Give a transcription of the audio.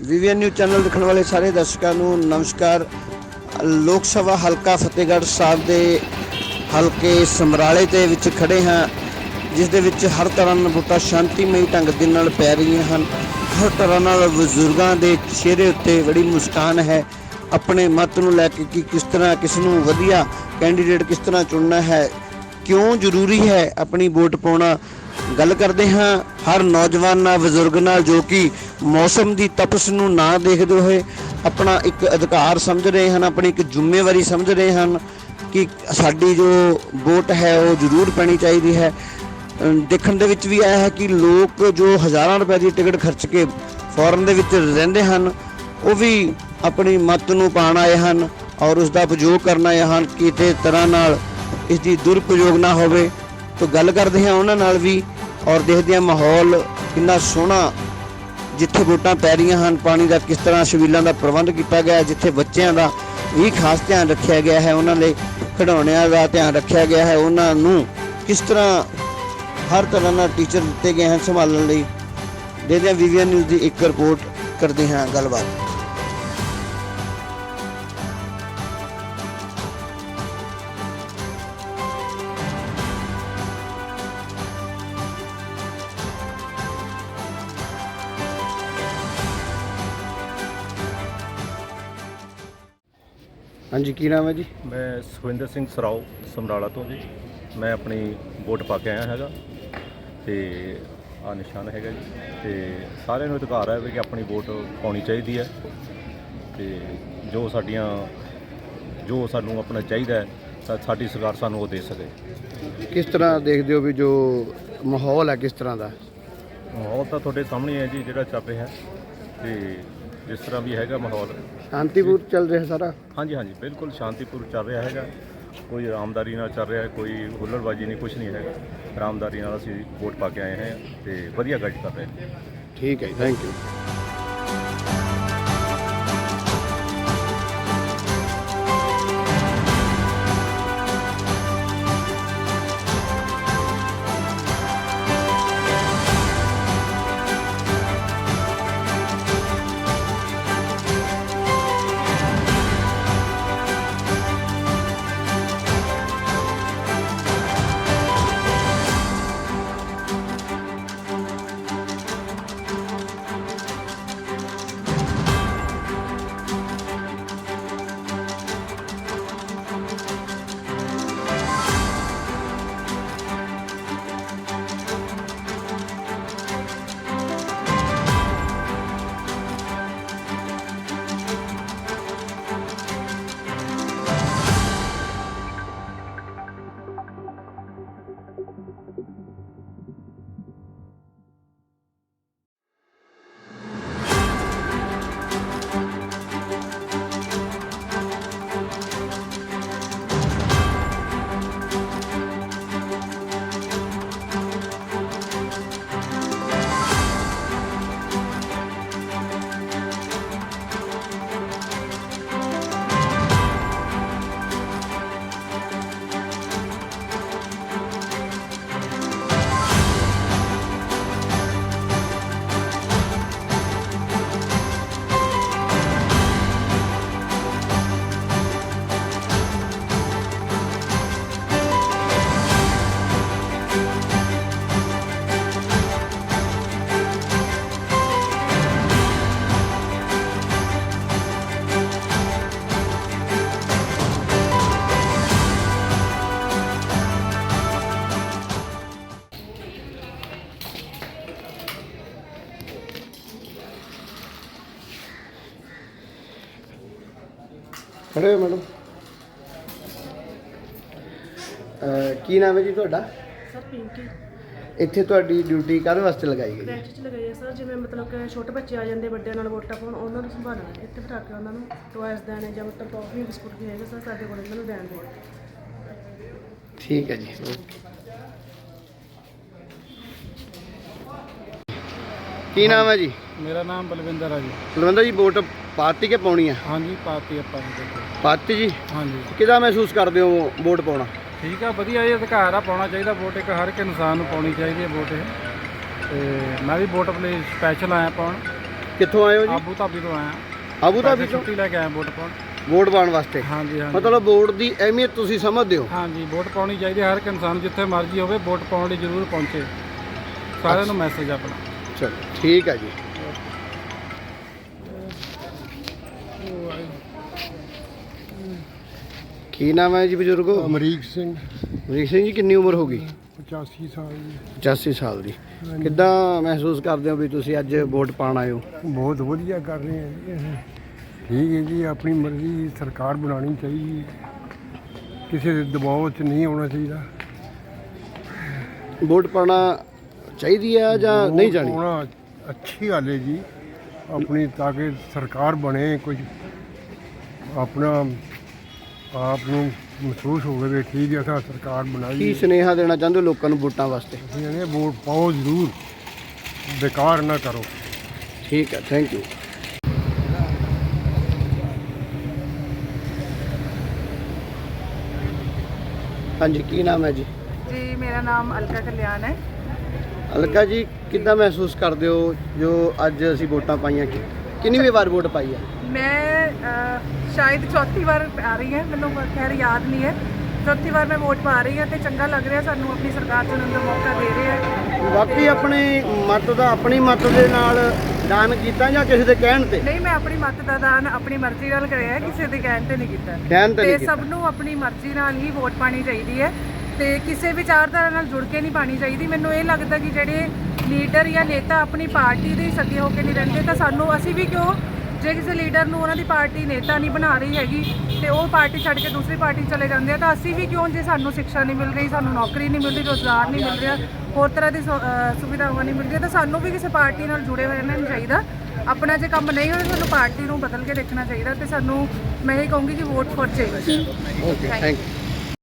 ਵੀਵੀਐਨ news channel ਦੇਖਣ ਵਾਲੇ ਸਾਰੇ ਦਰਸ਼ਕਾਂ ਨੂੰ ਨਮਸਕਾਰ। ਲੋਕ ਸਭਾ ਹਲਕਾ ਫਤਿਹਗੜ੍ਹ ਸਾਹਿਬ ਦੇ ਹਲਕੇ ਸਮਰਾਲੇ ਦੇ ਵਿੱਚ ਖੜੇ ਹਾਂ, ਜਿਸ ਦੇ ਵਿੱਚ ਹਰ ਤਰ੍ਹਾਂ ਨਾਲ ਵੋਟਾਂ ਸ਼ਾਂਤੀਮਈ ਢੰਗ ਦੇ ਨਾਲ ਪੈ ਰਹੀਆਂ ਹਨ। ਹਰ ਤਰ੍ਹਾਂ ਨਾਲ ਬਜ਼ੁਰਗਾਂ ਦੇ ਚਿਹਰੇ ਉੱਤੇ ਬੜੀ ਮੁਸਕਾਨ ਹੈ। ਆਪਣੇ ਮਤ ਨੂੰ ਲੈ ਕੇ ਕਿ ਕਿਸ ਤਰ੍ਹਾਂ ਕਿਸ ਨੂੰ ਵਧੀਆ ਕੈਂਡੀਡੇਟ ਕਿਸ ਤਰ੍ਹਾਂ ਚੁਣਨਾ ਹੈ, ਕਿਉਂ ਜ਼ਰੂਰੀ ਹੈ ਆਪਣੀ ਵੋਟ ਪਾਉਣਾ? ਗੱਲ ਕਰਦੇ ਹਾਂ, ਹਰ ਨੌਜਵਾਨ ਨਾਲ, ਬਜ਼ੁਰਗ ਨਾਲ, ਜੋ ਕਿ ਮੌਸਮ ਦੀ ਤਪਸ਼ ਨੂੰ ਨਾ ਦੇਖਦੇ ਹੋਏ ਆਪਣਾ ਇੱਕ ਅਧਿਕਾਰ ਸਮਝ ਰਹੇ ਹਨ, ਆਪਣੀ ਇੱਕ ਜ਼ਿੰਮੇਵਾਰੀ ਸਮਝ ਰਹੇ ਹਨ ਕਿ ਸਾਡੀ ਜੋ ਵੋਟ ਹੈ, ਉਹ ਜ਼ਰੂਰ ਪੈਣੀ ਚਾਹੀਦੀ ਹੈ। ਦੇਖਣ ਦੇ ਵਿੱਚ ਵੀ ਆਇਆ ਹੈ ਕਿ ਲੋਕ ਜੋ ਹਜ਼ਾਰਾਂ ਰੁਪਏ ਦੀ ਟਿਕਟ ਖਰਚ ਕੇ ਫੋਰਨ ਦੇ ਵਿੱਚ ਰਹਿੰਦੇ ਹਨ, ਉਹ ਵੀ ਆਪਣੀ ਮਤ ਨੂੰ ਪਾਣ ਆਏ ਹਨ ਔਰ ਉਸ ਦਾ ਉਪਯੋਗ ਕਰਨ ਆਏ ਹਨ ਕਿਤੇ ਤਰ੍ਹਾਂ ਨਾਲ ਇਸ ਦੀ ਦੁਰਉਪਯੋਗ ਨਾ ਹੋਵੇ। ਤਾਂ ਗੱਲ ਕਰਦੇ ਹਾਂ ਉਹਨਾਂ ਨਾਲ ਵੀ ਔਰ ਦੇਖਦੇ ਹਾਂ ਮਾਹੌਲ ਕਿੰਨਾ ਸੋਹਣਾ ਜਿੱਥੇ ਵੋਟਾਂ ਪੈ ਰਹੀਆਂ ਹਨ ਪਾਣੀ ਦਾ ਕਿਸ ਤਰ੍ਹਾਂ ਛਬੀਲਾਂ ਦਾ ਪ੍ਰਬੰਧ ਕੀਤਾ ਗਿਆ ਹੈ, ਜਿੱਥੇ ਬੱਚਿਆਂ ਦਾ ਵੀ ਖਾਸ ਧਿਆਨ ਰੱਖਿਆ ਗਿਆ ਹੈ ਉਹਨਾਂ ਲਈ ਖਿਡੌਣਿਆਂ ਦਾ ਧਿਆਨ ਰੱਖਿਆ ਗਿਆ ਹੈ ਉਹਨਾਂ ਨੂੰ ਕਿਸ ਤਰ੍ਹਾਂ ਹਰ ਤਰ੍ਹਾਂ ਨਾਲ ਟੀਚਰ ਦਿੱਤੇ ਗਏ ਹਨ ਸੰਭਾਲਣ ਲਈ। ਦੇਖਦੇ ਹਾਂ ਵੀਵੀਐਨ ਨਿਊਜ਼ ਦੀ ਇੱਕ ਰਿਪੋਰਟ ਕਰਦੇ ਹਾਂ ਗੱਲਬਾਤ। ਹਾਂਜੀ ਕੀ ਨਾਮ ਹੈ ਜੀ? ਮੈਂ ਸੁਖਵਿੰਦਰ ਸਿੰਘ ਸਰਾਓ ਸਮਰਾਲਾ ਤੋਂ ਜੀ। ਮੈਂ ਆਪਣੀ ਵੋਟ ਪਾ ਕੇ ਆਇਆ ਹੈਗਾ ਤੇ ਆ ਨਿਸ਼ਾਨ ਹੈਗਾ ਜੀ। ਤੇ ਸਾਰਿਆਂ ਨੂੰ ਅਧਿਕਾਰ ਹੈ ਵੀ ਕਿ ਆਪਣੀ ਵੋਟ ਪਾਉਣੀ ਚਾਹੀਦੀ ਹੈ। ਤੇ ਜੋ ਸਾਡੀਆਂ ਜੋ ਸਾਨੂੰ ਆਪਣਾ ਚਾਹੀਦਾ ਹੈ ਤਾਂ ਸਾਡੀ ਸਰਕਾਰ ਸਾਨੂੰ ਉਹ ਦੇ ਸਕੇ। ਕਿਸ ਤਰ੍ਹਾਂ ਦੇਖਦੇ ਹੋ ਵੀ ਜੋ ਮਾਹੌਲ ਹੈ ਕਿਸ ਤਰ੍ਹਾਂ ਦਾ? ਮਾਹੌਲ ਤਾਂ ਤੁਹਾਡੇ ਸਾਹਮਣੇ ਹੈ ਜੀ ਜਿਹੜਾ ਚੱਲ ਰਿਹਾ। ਹੈ ਤੇ ਜਿਸ ਤਰ੍ਹਾਂ ਵੀ ਹੈਗਾ ਮਾਹੌਲ। ਸ਼ਾਂਤੀਪੂਰ ਚੱਲ ਰਿਹਾ ਸਾਰਾ? ਹਾਂਜੀ ਹਾਂਜੀ ਬਿਲਕੁਲ ਸ਼ਾਂਤੀਪੂਰ ਚੱਲ ਰਿਹਾ ਹੈਗਾ। ਕੋਈ ਆਰਾਮਦਾਰੀ ਨਾਲ ਚੱਲ ਰਿਹਾ ਹੈ ਕੋਈ ਹੁੱਲੜਬਾਜੀ ਨਹੀਂ ਕੁਝ ਨਹੀਂ ਹੈਗਾ। ਆਰਾਮਦਾਰੀ ਨਾਲ ਅਸੀਂ ਵੋਟ ਪਾ ਕੇ ਆਏ ਹਾਂ ਤੇ ਵਧੀਆ ਗਾਈਡ ਕਰ ਰਹੇ ਹਾਂ। ਠੀਕ ਹੈ ਥੈਂਕ ਯੂ ਖੜੇ ਹੋ ਮੈਡਮ। ਅਹ ਕੀ ਨਾਮ ਹੈ ਜੀ ਤੁਹਾਡਾ? ਸਰ ਪਿੰਕੀ। ਇੱਥੇ ਤੁਹਾਡੀ ਡਿਊਟੀ ਕਾਹਦੇ ਵਾਸਤੇ ਲਗਾਈ ਗਈ ਹੈ? ਬੈਂਚ ਚ ਲਗਾਈ ਹੈ ਸਰ ਜਿਵੇਂ ਮਤਲਬ ਕਿ ਛੋਟੇ ਬੱਚੇ ਆ ਜਾਂਦੇ ਵੱਡਿਆਂ ਨਾਲ ਵੋਟਾਂ ਪਾਉਣ ਉਹਨਾਂ ਨੂੰ ਸੰਭਾਲਣਾ। ਇੱਥੇ ਬਿਠਾ ਕੇ ਉਹਨਾਂ ਨੂੰ ਟੋਇਸ ਦੇਣੇ ਜਾਂ ਮਤਲਬ ਟੌਫੀ ਬਿਸਕੁਟ ਵੀ ਹੈਗੇ ਸਰ ਸਾਡੇ ਕੋਲ ਇਹਨਾਂ ਨੂੰ ਦੇਣ ਦੇ। ਠੀਕ ਹੈ ਜੀ ਕੀ ਨਾਮ ਹੈ ਜੀ? ਮੇਰਾ ਨਾਮ ਬਲਵਿੰਦਰ ਹੈ ਜੀ। ਕੁਲਵੰਦਰ ਜੀ ਵੋਟ ਪਾਰਟੀ ਕੇ ਪਾਉਣੀ ਹੈ ਹਾਂਜੀ ਪਾਤੀ ਆਪਾਂ ਨੂੰ ਦੇਖੋ। ਪਾਰਟੀ ਜੀ? ਹਾਂਜੀ। ਕਿਹਦਾ ਮਹਿਸੂਸ ਕਰਦੇ ਹੋ ਵੋਟ ਪਾਉਣਾ? ਠੀਕ ਆ ਵਧੀਆ ਇਹ ਅਧਿਕਾਰ ਆ ਪਾਉਣਾ ਚਾਹੀਦਾ ਵੋਟ ਇੱਕ ਹਰ ਇੱਕ ਇਨਸਾਨ ਨੂੰ ਪਾਉਣੀ ਚਾਹੀਦੀ ਹੈ ਵੋਟ ਇਹ। ਤੇ ਮੈਂ ਵੀ ਵੋਟ ਲਈ ਸਪੈਸ਼ਲ ਆਇਆ ਪਾਉਣ। ਕਿੱਥੋਂ ਆਏ ਹੋ ਜੀ? ਆਬੂ ਧਾਬੀ ਤੋਂ ਆਇਆ। ਆਬੂ ਧਾਬੀ ਤੋਂ? ਛੁੱਟੀ ਲੈ ਕੇ ਆਇਆ ਵੋਟ ਪਾਉਣ। ਵੋਟ ਪਾਉਣ ਵਾਸਤੇ? ਹਾਂਜੀ ਹਾਂਜੀ। ਮਤਲਬ ਵੋਟ ਦੀ ਅਹਿਮੀਅਤ ਤੁਸੀਂ ਸਮਝਦੇ ਹੋ? ਹਾਂਜੀ ਵੋਟ ਪਾਉਣੀ ਚਾਹੀਦੀ ਹੈ, ਹਰ ਇੱਕ ਇਨਸਾਨ ਜਿੱਥੇ ਮਰਜ਼ੀ ਹੋਵੇ ਵੋਟ ਪਾਉਣ ਲਈ ਜ਼ਰੂਰ ਪਹੁੰਚੇ। ਸਾਰਿਆਂ ਨੂੰ ਮੈਸੇਜ ਆਪਣਾ। ਚਲੋ ਠੀਕ ਹੈ ਜੀ। ਕੀ ਨਾਮ ਹੈ ਜੀ ਬਜ਼ੁਰਗੋ? ਅਮਰੀਕ ਸਿੰਘ। ਅਮਰੀਕ ਸਿੰਘ ਜੀ ਕਿੰਨੀ ਉਮਰ ਹੋ ਗਈ? 85 ਸਾਲ ਦੀ 85 ਸਾਲ ਦੀ। ਕਿੱਦਾਂ ਮਹਿਸੂਸ ਕਰਦੇ ਹੋ ਵੀ ਤੁਸੀਂ ਅੱਜ ਵੋਟ ਪਾਣ ਆਏ ਹੋ? ਬਹੁਤ ਵਧੀਆ ਕਰ ਰਹੇ ਹਾਂ ਜੀ। ਠੀਕ ਹੈ ਜੀ ਆਪਣੀ ਮਰਜ਼ੀ ਸਰਕਾਰ ਬਣਾਉਣੀ ਚਾਹੀਦੀ ਕਿਸੇ ਦੇ ਦਬਾਅ 'ਚ ਨਹੀਂ ਆਉਣਾ ਚਾਹੀਦਾ। ਵੋਟ ਪਾਣਾ ਚਾਹੀਦੀ ਹੈ ਜਾਂ ਨਹੀਂ ਜਾਣੀ? ਅੱਛੀ ਗੱਲ ਹੈ ਜੀ। ਆਪਣੀ ਤਾਂ ਕਿ ਸਰਕਾਰ ਬਣੇ ਕੁਝ ਆਪਣਾ ਆਪ ਨੂੰ ਮਹਿਸੂਸ ਹੋਵੇ ਵੀ ਠੀਕ ਹੈ ਅਸਾਂ ਸਰਕਾਰ ਕੀ ਬਣਾਈ ਸੁਨੇਹਾ ਦੇਣਾ ਚਾਹੁੰਦੇ ਹੋ ਲੋਕਾਂ ਨੂੰ ਵੋਟਾਂ ਵਾਸਤੇ? ਕਹਿੰਦੇ ਹਾਂ ਵੋਟ ਪਾਓ ਜ਼ਰੂਰ। ਬੇਕਾਰ ਨਾ ਕਰੋ। ਠੀਕ ਹੈ ਥੈਂਕ ਯੂ ਹਾਂਜੀ ਕੀ ਨਾਮ ਹੈ ਜੀ? ਜੀ ਮੇਰਾ ਨਾਮ ਅਲਕਾ ਕਲਿਆਣ ਹੈ। ਅਲਕਾ ਜੀ ਕਿੱਦਾਂ ਮਹਿਸੂਸ ਕਰਦੇ ਹੋ ਜੋ ਅੱਜ ਅਸੀਂ ਵੋਟਾਂ ਪਾਈਆਂ? ਕਿ ਕਿੰਨੀ ਵਾਰ ਵੋਟ ਪਾਈ ਹੈ? ਮੈਂ ਅਹ, ਸ਼ਾਇਦ ਚੌਥੀ ਵਾਰ ਆ ਰਹੀ ਹਾਂ ਮੈਨੂੰ ਖੈਰ ਯਾਦ ਨਹੀਂ ਹੈ। ਚੌਥੀ ਵਾਰ ਮੈਂ ਵੋਟ ਪਾ ਰਹੀ ਹਾਂ ਤੇ ਚੰਗਾ ਲੱਗ ਰਿਹਾ ਸਾਨੂੰ ਆਪਣੀ ਸਰਕਾਰ ਚੁਣਨ ਦਾ ਮੌਕਾ ਦੇ ਰਹੇ ਹੈ। ਵਾਕਈ ਆਪਣੀ ਮਤ ਦਾ ਆਪਣੀ ਮਤ ਦੇ ਨਾਲ ਦਾਨ ਕੀਤਾ ਜਾਂ ਕਿਸੇ ਦੇ ਕਹਿਣ ਤੇ? ਨਹੀਂ ਮੈਂ ਆਪਣੀ ਮਤ ਦਾ ਦਾਨ ਆਪਣੀ ਮਰਜ਼ੀ ਨਾਲ ਕਰਿਆ ਹੈ, ਕਿਸੇ ਦੇ ਕਹਿਣ ਤੇ ਨਹੀਂ ਕੀਤਾ। ਕਹਿਣ ਤੇ ਤੇ ਨਹੀਂ ਕੀਤਾ। ਸਭ ਨੂੰ ਆਪਣੀ ਮਰਜ਼ੀ ਨਾਲ ਹੀ ਵੋਟ ਪਾਣੀ ਚਾਹੀਦੀ ਹੈ। ਤੇ ਕਿਸੇ ਵਿਚਾਰਧਾਰਾ ਨਾਲ ਜੁੜ ਕੇ ਨਹੀਂ ਪਾਣੀ ਚਾਹੀਦੀ। ਮੈਨੂੰ ਇਹ ਲੱਗਦਾ ਕਿ ਜਿਹੜੇ ਲੀਡਰ ਜਾਂ ਨੇਤਾ ਆਪਣੀ ਪਾਰਟੀ ਦੇ ਸੱਗੇ ਹੋ ਕੇ ਨਹੀਂ ਰਹਿੰਦੇ ਤਾਂ ਸਾਨੂੰ ਅਸੀਂ ਵੀ ਕਿਉਂ ਜੇ ਕਿਸੇ ਲੀਡਰ ਨੂੰ ਉਹਨਾਂ ਦੀ ਪਾਰਟੀ ਨੇਤਾ ਨਹੀਂ ਬਣਾ ਰਹੀ ਹੈਗੀ ਤੇ ਉਹ ਪਾਰਟੀ ਛੱਡ ਕੇ ਦੂਸਰੀ ਪਾਰਟੀ ਚਲੇ ਜਾਂਦੇ ਆ ਤਾਂ ਅਸੀਂ ਵੀ ਕਿਉਂ ਜੇ ਸਾਨੂੰ ਸਿੱਖਿਆ ਨਹੀਂ ਮਿਲ ਰਹੀ ਸਾਨੂੰ ਨੌਕਰੀ ਨਹੀਂ ਮਿਲ ਰਹੀ ਰੋਜ਼ਗਾਰ ਨਹੀਂ ਮਿਲ ਰਿਹਾ ਹੋਰ ਤਰ੍ਹਾਂ ਦੀ ਸੁਵਿਧਾਵਾਂ ਨਹੀਂ ਮਿਲ ਰਹੀਆਂ ਤਾਂ ਸਾਨੂੰ ਵੀ ਕਿਸੇ ਪਾਰਟੀ ਨਾਲ ਜੁੜੇ ਹੋਏ ਰਹਿਣਾ ਨਹੀਂ ਚਾਹੀਦਾ। ਆਪਣਾ ਜੇ ਕੰਮ ਨਹੀਂ ਹੋਇਆ ਸਾਨੂੰ ਪਾਰਟੀ ਨੂੰ ਬਦਲ ਕੇ ਦੇਖਣਾ ਚਾਹੀਦਾ ਤੇ ਸਾਨੂੰ ਮੈਂ ਇਹ ਕਹੂੰਗੀ ਕਿ vote for change okay thank you